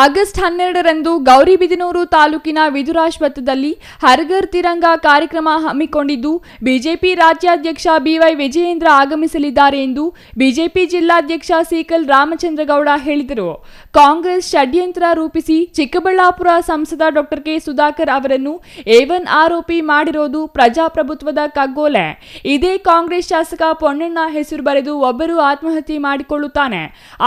August ಹನ್ನೆರಡರಂದು ಗೌರಿಬಿದನೂರು ತಾಲೂಕಿನ ವಿದುರಾಶ್ವತ್ಥದಲ್ಲಿ ಹರ್ಗರ್ ತಿರಂಗ ಕಾರ್ಯಕ್ರಮ ಹಮ್ಮಿಕೊಂಡಿದ್ದು, ಬಿಜೆಪಿ ರಾಜ್ಯಾಧ್ಯಕ್ಷ ಬಿವೈ ವಿಜಯೇಂದ್ರ ಆಗಮಿಸಲಿದ್ದಾರೆ ಎಂದು ಬಿಜೆಪಿ ಜಿಲ್ಲಾಧ್ಯಕ್ಷ ಸೀಕಲ್ ರಾಮಚಂದ್ರಗೌಡ ಹೇಳಿದರು. ಕಾಂಗ್ರೆಸ್ ಷಡ್ಯಂತ್ರ ರೂಪಿಸಿ ಚಿಕ್ಕಬಳ್ಳಾಪುರ ಸಂಸದ ಡಾಕ್ಟರ್ ಕೆ ಸುಧಾಕರ್ ಅವರನ್ನು ಏವನ್ ಆರೋಪಿ ಮಾಡಿರೋದು ಪ್ರಜಾಪ್ರಭುತ್ವದ ಕಗ್ಗೋಲೆ. ಇದೇ ಕಾಂಗ್ರೆಸ್ ಶಾಸಕ ಪೊನ್ನಣ್ಣ ಹೆಸರು ಬರೆದು ಒಬ್ಬರು ಆತ್ಮಹತ್ಯೆ ಮಾಡಿಕೊಳ್ಳುತ್ತಾನೆ.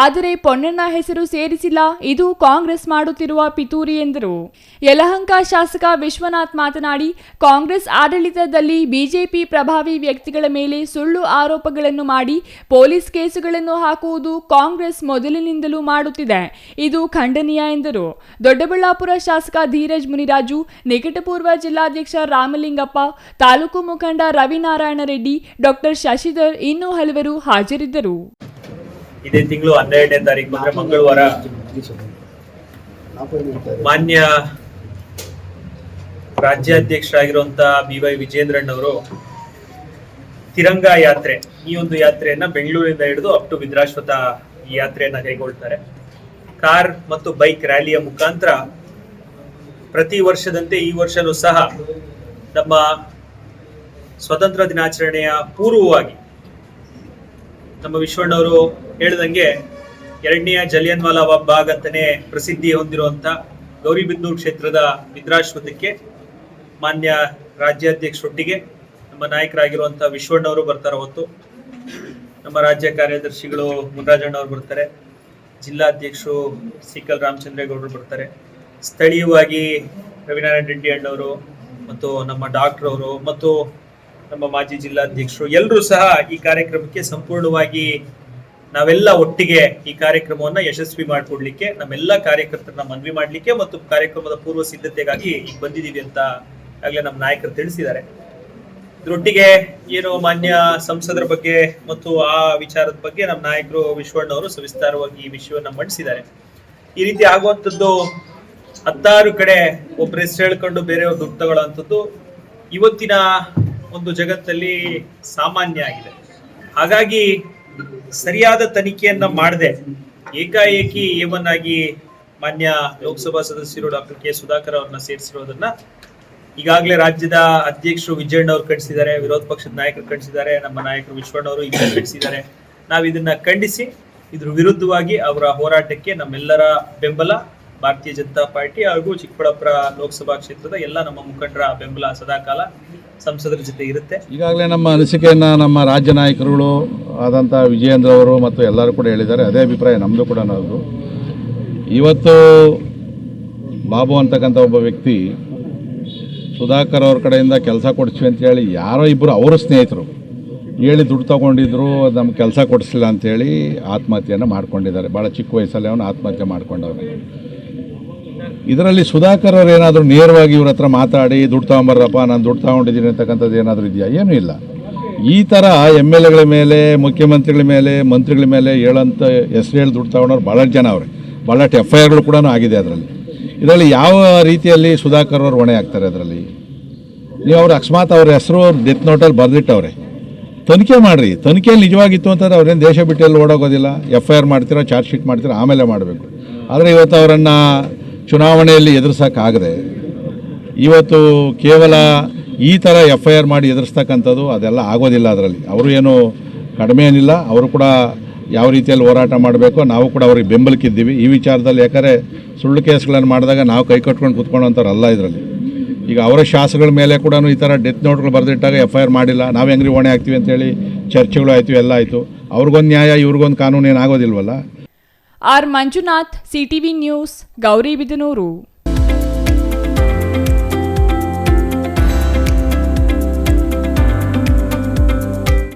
ಆದರೆ ಪೊನ್ನಣ್ಣ ಹೆಸರು ಸೇರಿಸಿಲ್ಲ, ಇದು ಕಾಂಗ್ರೆಸ್ ಮಾಡುತ್ತಿರುವ ಪಿತೂರಿ ಎಂದರು. ಯಲಹಂಕ ಶಾಸಕ ವಿಶ್ವನಾಥ್ ಮಾತನಾಡಿ, ಕಾಂಗ್ರೆಸ್ ಆಡಳಿತದಲ್ಲಿ ಬಿಜೆಪಿ ಪ್ರಭಾವಿ ವ್ಯಕ್ತಿಗಳ ಮೇಲೆ ಸುಳ್ಳು ಆರೋಪಗಳನ್ನು ಮಾಡಿ ಪೊಲೀಸ್ ಕೇಸುಗಳನ್ನು ಹಾಕುವುದು ಕಾಂಗ್ರೆಸ್ ಮೊದಲಿನಿಂದಲೂ ಮಾಡುತ್ತಿದೆ. ಇದು ಖಂಡನೀಯ ಎಂದರು. ದೊಡ್ಡಬಳ್ಳಾಪುರ ಶಾಸಕ ಧೀರಜ್ ಮುನಿರಾಜು, ನಿಕಟಪೂರ್ವ ಜಿಲ್ಲಾಧ್ಯಕ್ಷ ರಾಮಲಿಂಗಪ್ಪ, ತಾಲೂಕು ಮುಖಂಡ ರವಿನಾರಾಯಣ ರೆಡ್ಡಿ, ಡಾಕ್ಟರ್ ಶಶಿಧರ್ ಇನ್ನೂ ಹಲವರು ಹಾಜರಿದ್ದರು. ಇದೇ ತಿಂಗಳು ಹನ್ನೆರಡನೇ ತಾರೀಕು ಮಂಗಳವಾರ ಮಾನ್ಯ ರಾಜ್ಯಾಧ್ಯಕ್ಷರಾಗಿರುವಂತ ಬಿ ವೈ ವಿಜೇಂದ್ರನ್ ಅವರು ತಿರಂಗ ಯಾತ್ರೆ, ಈ ಒಂದು ಯಾತ್ರೆಯನ್ನ ಬೆಂಗಳೂರಿಂದ ಹಿಡಿದು ಅಪ್ ಟು ವಿದ್ರಾಶ್ವತ ಈ ಯಾತ್ರೆಯನ್ನ ಕೈಗೊಳ್ತಾರೆ. ಕಾರ್ ಮತ್ತು ಬೈಕ್ ರ್ಯಾಲಿಯ ಮುಖಾಂತರ ಪ್ರತಿ ವರ್ಷದಂತೆ ಈ ವರ್ಷನೂ ಸಹ ನಮ್ಮ ಸ್ವತಂತ್ರ ದಿನಾಚರಣೆಯ ಪೂರ್ವವಾಗಿ ನಮ್ಮ ವಿಶ್ವಣ್ಣವರು ಹೇಳ್ದಂಗೆ ಎರಡನೆಯ ಜಲಿಯನ್ವಾಲಾ ಬಾಗ್ ಅಂತಾನೆ ಪ್ರಸಿದ್ಧಿ ಹೊಂದಿರುವಂತ ಗೌರಿಬಿದನೂರು ಕ್ಷೇತ್ರದ ಮಿತ್ರಾಶ್ವತಕ್ಕೆ ಮಾನ್ಯ ರಾಜ್ಯಾಧ್ಯಕ್ಷರೊಟ್ಟಿಗೆ ನಮ್ಮ ನಾಯಕರಾಗಿರುವಂಥ ವಿಶ್ವಣ್ಣವರು ಬರ್ತಾರೆ ಹೊತ್ತು. ನಮ್ಮ ರಾಜ್ಯ ಕಾರ್ಯದರ್ಶಿಗಳು ಮುನ್ರಾಜಣ್ಣವ್ರು ಬರ್ತಾರೆ. ಜಿಲ್ಲಾಧ್ಯಕ್ಷರು ಸಿಕಲ್ ರಾಮಚಂದ್ರೇಗೌಡರು ಬರ್ತಾರೆ. ಸ್ಥಳೀಯವಾಗಿ ರವಿನಾರಾಯಣ ರೆಡ್ಡಿ ಅಣ್ಣವರು ಮತ್ತು ನಮ್ಮ ಡಾಕ್ಟರ್ ಅವರು ಮತ್ತು ನಮ್ಮ ಮಾಜಿ ಜಿಲ್ಲಾಧ್ಯಕ್ಷರು ಎಲ್ಲರೂ ಸಹ ಈ ಕಾರ್ಯಕ್ರಮಕ್ಕೆ ಸಂಪೂರ್ಣವಾಗಿ ನಾವೆಲ್ಲ ಒಟ್ಟಿಗೆ ಈ ಕಾರ್ಯಕ್ರಮವನ್ನ ಯಶಸ್ವಿ ಮಾಡಿಕೊಡ್ಲಿಕ್ಕೆ, ನಮ್ಮೆಲ್ಲ ಕಾರ್ಯಕರ್ತರನ್ನ ಮನವಿ ಮಾಡ್ಲಿಕ್ಕೆ ಮತ್ತು ಕಾರ್ಯಕ್ರಮದ ಪೂರ್ವ ಸಿದ್ಧತೆಗಾಗಿ ಈಗ ಬಂದಿದ್ದೀವಿ ಅಂತ ಆಗ್ಲೇ ನಮ್ಮ ನಾಯಕರು ತಿಳಿಸಿದ್ದಾರೆ. ಇದರೊಟ್ಟಿಗೆ ಏನು ಮಾನ್ಯ ಸಂಸದರ ಬಗ್ಗೆ ಮತ್ತು ಆ ವಿಚಾರದ ಬಗ್ಗೆ ನಮ್ಮ ನಾಯಕರು ವಿಶ್ವಣ್ಣವರು ಸವಿಸ್ತಾರವಾಗಿ ಈ ವಿಷಯವನ್ನ ಮಂಡಿಸಿದ್ದಾರೆ. ಈ ರೀತಿ ಆಗುವಂಥದ್ದು ಹತ್ತಾರು ಕಡೆ ಒಬ್ಬರು ಹೆಸರು ಹೇಳ್ಕೊಂಡು ಬೇರೆಯವ್ರ ದುಡ್ಡು ತಗೊಳ್ಳುವಂಥದ್ದು ಇವತ್ತಿನ ಒಂದು ಜಗತ್ತಲ್ಲಿ ಸಾಮಾನ್ಯ ಆಗಿದೆ. ಹಾಗಾಗಿ ಸರಿಯಾದ ತನಿಖೆಯನ್ನ ಮಾಡದೆ. ಏಕಾಏಕಿ ಏವನ್ ಆಗಿ ಮಾನ್ಯ ಲೋಕಸಭಾ ಸದಸ್ಯರು ಡಾಕ್ಟರ್ ಕೆ ಸುಧಾಕರ್ ಅವ್ರನ್ನ ಸೇರಿಸಿರೋದನ್ನ ಈಗಾಗಲೇ ರಾಜ್ಯದ ಅಧ್ಯಕ್ಷರು ವಿಜಯಣ್ಣ ಅವರು ಖಂಡಿಸಿದ್ದಾರೆ ವಿರೋಧ ಪಕ್ಷದ ನಾಯಕರು ಖಂಡಿಸಿದ್ದಾರೆ ನಮ್ಮ ನಾಯಕರು ವಿಶ್ವಣ್ಣ ಅವರು ಈಗ ಖಂಡಿಸಿದ್ದಾರೆ ನಾವು ಇದನ್ನ ಖಂಡಿಸಿ ಇದ್ರ ವಿರುದ್ಧವಾಗಿ ಅವರ ಹೋರಾಟಕ್ಕೆ ನಮ್ಮೆಲ್ಲರ ಬೆಂಬಲ ಭಾರತೀಯ ಜನತಾ ಪಾರ್ಟಿ ಹಾಗೂ ಚಿಕ್ಕಬಳ್ಳಾಪುರ ಲೋಕಸಭಾ ಕ್ಷೇತ್ರದ ಎಲ್ಲ ನಮ್ಮ ಮುಖಂಡರ ಬೆಂಬಲ ಸದಾಕಾಲ ಸಂಸದರ ಜೊತೆ ಇರುತ್ತೆ. ಈಗಾಗಲೇ ನಮ್ಮ ಅನಿಸಿಕೆಯನ್ನ ನಮ್ಮ ರಾಜ್ಯ ನಾಯಕರುಗಳು ಆದಂಥ ವಿಜಯೇಂದ್ರ ಅವರು ಮತ್ತು ಎಲ್ಲರೂ ಕೂಡ ಹೇಳಿದ್ದಾರೆ. ಅದೇ ಅಭಿಪ್ರಾಯ ನಮ್ಮದು ಕೂಡ ನಾವು ಇವತ್ತು ಬಾಬು ಅಂತಕ್ಕಂಥ ಒಬ್ಬ ವ್ಯಕ್ತಿ ಸುಧಾಕರ್ ಅವ್ರ ಕಡೆಯಿಂದ ಕೆಲಸ ಕೊಡಿಸ್ವಿ ಅಂತೇಳಿ ಯಾರೋ ಇಬ್ಬರು ಅವರ ಸ್ನೇಹಿತರು ಹೇಳಿ ದುಡ್ಡು ತಗೊಂಡಿದ್ರು, ನಮ್ಗೆ ಕೆಲಸ ಕೊಡಿಸಿಲ್ಲ ಅಂಥೇಳಿ ಆತ್ಮಹತ್ಯೆಯನ್ನು ಮಾಡ್ಕೊಂಡಿದ್ದಾರೆ. ಭಾಳ ಚಿಕ್ಕ ವಯಸ್ಸಲ್ಲಿ ಅವನು ಆತ್ಮಹತ್ಯೆ ಮಾಡ್ಕೊಂಡವ್ರೆ ಇದರಲ್ಲಿ ಸುಧಾಕರ್ ಅವ್ರು ಏನಾದರೂ ನೇರವಾಗಿ ಇವ್ರ ಹತ್ರ ಮಾತಾಡಿ, ದುಡ್ಡು ತೊಗೊಂಬರ್ರಪ್ಪ, ನಾನು ದುಡ್ಡು ತೊಗೊಂಡಿದ್ದೀನಿ ಅಂತಕ್ಕಂಥದ್ದು ಏನಾದರೂ ಇದೆಯಾ? ಏನೂ ಇಲ್ಲ. ಈ ಥರ ಎಂ ಎಲ್ ಎಗಳ ಮೇಲೆ, ಮುಖ್ಯಮಂತ್ರಿಗಳ ಮೇಲೆ, ಮಂತ್ರಿಗಳ ಮೇಲೆ ಹೇಳೋಂಥ ಹೆಸರು ಹೇಳಿ ದುಡ್ಡು ತಗೊಂಡವ್ರು ಭಾಳಷ್ಟು ಜನ ಅವರೇ. ಭಾಳಷ್ಟು ಎಫ್ ಐ ಆರ್ಗಳು ಕೂಡ ಆಗಿದೆ ಅದರಲ್ಲಿ. ಇದರಲ್ಲಿ ಯಾವ ರೀತಿಯಲ್ಲಿ ಸುಧಾಕರ್ ಅವರು ಹೊಣೆ ಆಗ್ತಾರೆ ಅದರಲ್ಲಿ? ನೀವು ಅವ್ರು ಅಕಸ್ಮಾತ್ ಅವ್ರ ಹೆಸರು ಡೆತ್ ನೋಟಲ್ಲಿ ಬರೆದಿಟ್ಟವ್ರೆ. ತನಿಖೆ ಮಾಡಿರಿ. ತನಿಖೆ ನಿಜವಾಗಿತ್ತು ಅಂತಂದ್ರೆ ಅವ್ರೇನು ದೇಶ ಬಿಟ್ಟು ಎಲ್ಲಿ ಓಡೋಗೋದಿಲ್ಲ. ಎಫ್ ಐ ಆರ್ ಮಾಡ್ತೀರಾ, ಚಾರ್ಜ್ ಶೀಟ್ ಮಾಡ್ತೀರಾ, ಆಮೇಲೆ ಮಾಡಬೇಕು. ಆದರೆ ಇವತ್ತು ಅವರನ್ನು ಚುನಾವಣೆಯಲ್ಲಿ ಎದುರಿಸೋಕ್ಕಾಗದೆ ಇವತ್ತು ಕೇವಲ ಈ ಥರ ಎಫ್ ಐ ಆರ್ ಮಾಡಿ ಎದುರಿಸ್ತಕ್ಕಂಥದ್ದು ಅದೆಲ್ಲ ಆಗೋದಿಲ್ಲ ಅದರಲ್ಲಿ. ಅವರು ಏನು ಕಡಿಮೆ ಏನಿಲ್ಲ, ಅವರು ಕೂಡ ಯಾವ ರೀತಿಯಲ್ಲಿ ಹೋರಾಟ ಮಾಡಬೇಕು ನಾವು ಕೂಡ ಅವ್ರಿಗೆ ಬೆಂಬಲಕ್ಕಿದ್ದೀವಿ ಈ ವಿಚಾರದಲ್ಲಿ ಯಾಕಂದರೆ ಸುಳ್ಳು ಕೇಸ್ಗಳನ್ನು ಮಾಡಿದಾಗ ನಾವು ಕೈ ಕಟ್ಕೊಂಡು ಕೂತ್ಕೊಳ್ಳೋಂಥವ್ರಲ್ಲ ಇದರಲ್ಲಿ. ಈಗ ಅವರ ಶಾಸಕಗಳ ಮೇಲೆ ಕೂಡ ಈ ಥರ ಡೆತ್ ನೋಟ್ಗಳು ಬರೆದಿಟ್ಟಾಗ ಎಫ್ ಐ ಆರ್ ಮಾಡಿಲ್ಲ. ನಾವು ಹೆಂಗ್ರಿ ಹೊಣೆ ಆಗ್ತೀವಿ ಅಂತೇಳಿ ಚರ್ಚೆಗಳು ಆಯಿತು, ಎಲ್ಲ ಆಯಿತು. ಅವ್ರಿಗೊಂದು ನ್ಯಾಯ, ಇವ್ರಿಗೊಂದು ಕಾನೂನು ಏನಾಗೋದಿಲ್ವಲ್ಲ? R Manjunath, CTV news Gauribidanur